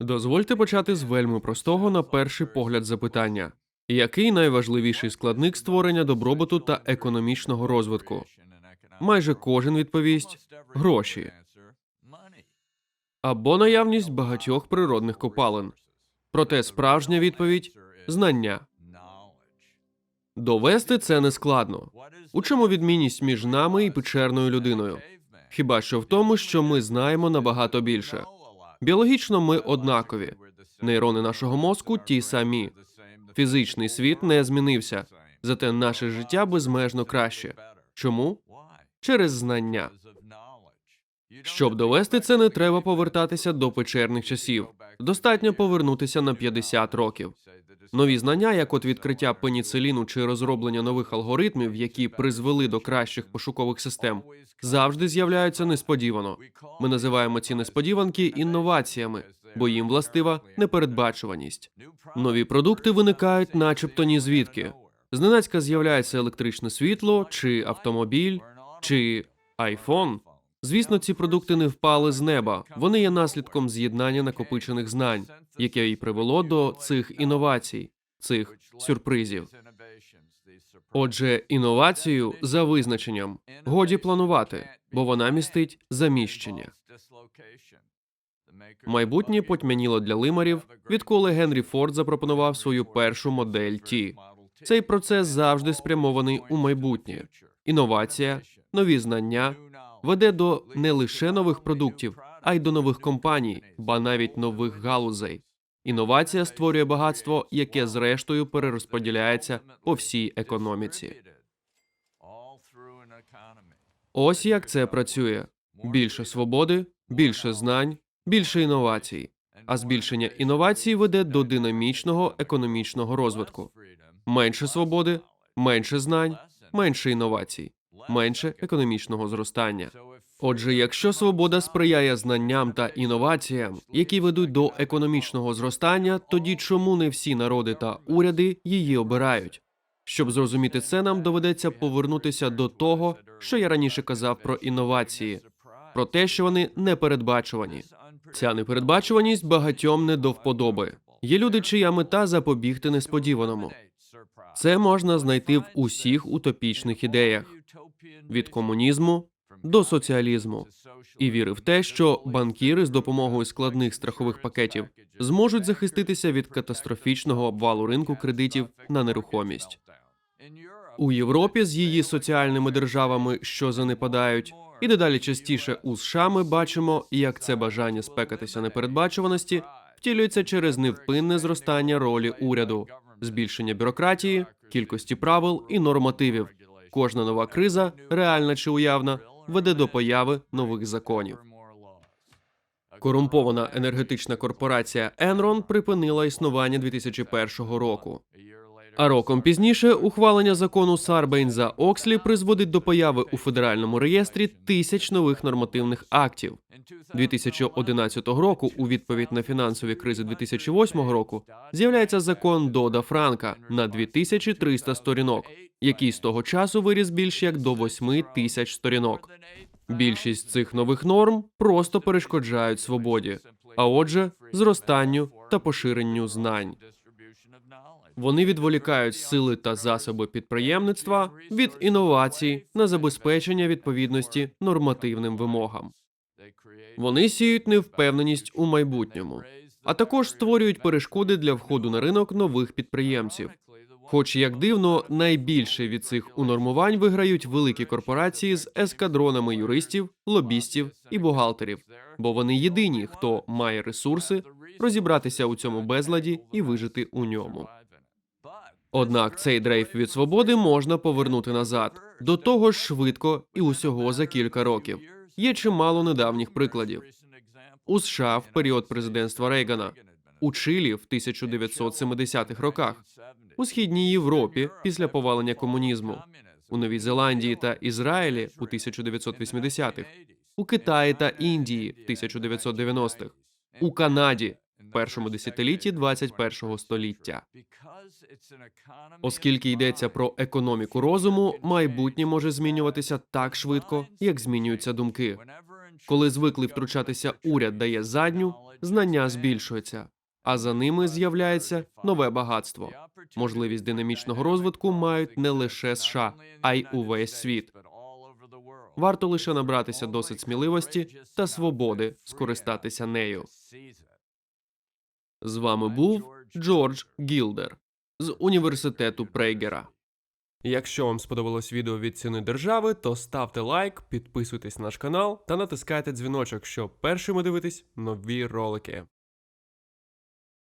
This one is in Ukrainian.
Дозвольте почати з вельми простого на перший погляд запитання: який найважливіший складник створення добробуту та економічного розвитку? Майже кожен відповість гроші або наявність багатьох природних копалин. Проте справжня відповідь знання. Довести це не складно. У чому відмінність між нами і печерною людиною? Хіба що в тому, що ми знаємо набагато більше. Біологічно ми однакові. Нейрони нашого мозку ті самі. Фізичний світ не змінився, зате наше життя безмежно краще. Чому? Через знання. Щоб довести це, не треба повертатися до печерних часів. Достатньо повернутися на 50 років. Нові знання, як от відкриття пеніциліну чи розроблення нових алгоритмів, які призвели до кращих пошукових систем, завжди з'являються несподівано. Ми називаємо ці несподіванки інноваціями, бо їм властива непередбачуваність. Нові продукти виникають, начебто ні звідки. Зненацька з'являється електричне світло, чи автомобіль, чи айфон. Звісно, ці продукти не впали з неба. Вони є наслідком з'єднання накопичених знань, яке і привело до цих інновацій, цих сюрпризів. Отже, інновацію за визначенням годі планувати, бо вона містить заміщення. Майбутнє потьмяніло для лимарів, відколи Генрі Форд запропонував свою першу модель Ті. Цей процес завжди спрямований у майбутнє. Інновація, нові знання веде до не лише нових продуктів, а й до нових компаній, ба навіть нових галузей. Інновація створює багатство, яке зрештою перерозподіляється по всій економіці. Ось як це працює: більше свободи, більше знань, більше інновацій. А збільшення інновацій веде до динамічного економічного розвитку. Менше свободи, менше знань, менше інновацій, менше економічного зростання. Отже, якщо свобода сприяє знанням та інноваціям, які ведуть до економічного зростання, тоді чому не всі народи та уряди її обирають? Щоб зрозуміти це, нам доведеться повернутися до того, що я раніше казав про інновації, про те, що вони непередбачувані. Ця непередбачуваність багатьом не до вподоби. Є люди, чия мета запобігти несподіваному. Це можна знайти в усіх утопічних ідеях від комунізму до соціалізму, і віри в те, що банкіри з допомогою складних страхових пакетів зможуть захиститися від катастрофічного обвалу ринку кредитів на нерухомість. У Європі з її соціальними державами, що занепадають, і дедалі частіше у США ми бачимо, як це бажання спекатися непередбачуваності втілюється через невпинне зростання ролі уряду, збільшення бюрократії, кількості правил і нормативів. Кожна нова криза, реальна чи уявна, веде до появи нових законів. Корумпована енергетична корпорація Enron припинила існування 2001 року. А роком пізніше ухвалення закону Сарбейнза Окслі призводить до появи у федеральному реєстрі тисяч нових нормативних актів. 2011 року, у відповідь на фінансові кризи 2008 року, з'являється закон Дода Франка на 2300 сторінок, який з того часу виріс більш як до 8 тисяч сторінок. Більшість цих нових норм просто перешкоджають свободі, а отже, зростанню та поширенню знань. Вони відволікають сили та засоби підприємництва від інновацій на забезпечення відповідності нормативним вимогам. Вони сіють невпевненість у майбутньому, а також створюють перешкоди для входу на ринок нових підприємців. Хоч як дивно, найбільше від цих унормувань виграють великі корпорації з ескадронами юристів, лобістів і бухгалтерів, бо вони єдині, хто має ресурси розібратися у цьому безладі і вижити у ньому. Однак цей дрейф від свободи можна повернути назад до того ж швидко і усього за кілька років. Є чимало недавніх прикладів. У США в період президентства Рейгана, у Чилі в 1970-х роках, у східній Європі після повалення комунізму, у Новій Зеландії та Ізраїлі у 1980-х, у Китаї та Індії в 1990-х, у Канаді в першому десятилітті 21-го століття. Оскільки йдеться про економіку розуму, майбутнє може змінюватися так швидко, як змінюються думки. Коли звиклий втручатися уряд дає задню, знання збільшуються, а за ними з'являється нове багатство. Можливість динамічного розвитку мають не лише США, а й увесь світ. Варто лише набратися досить сміливості та свободи скористатися нею. З вами був Джордж Гілдер з університету Прейгера. Якщо вам сподобалось відео від ціни держави, то ставте лайк, підписуйтесь на наш канал та натискайте дзвіночок, щоб першими дивитись нові ролики.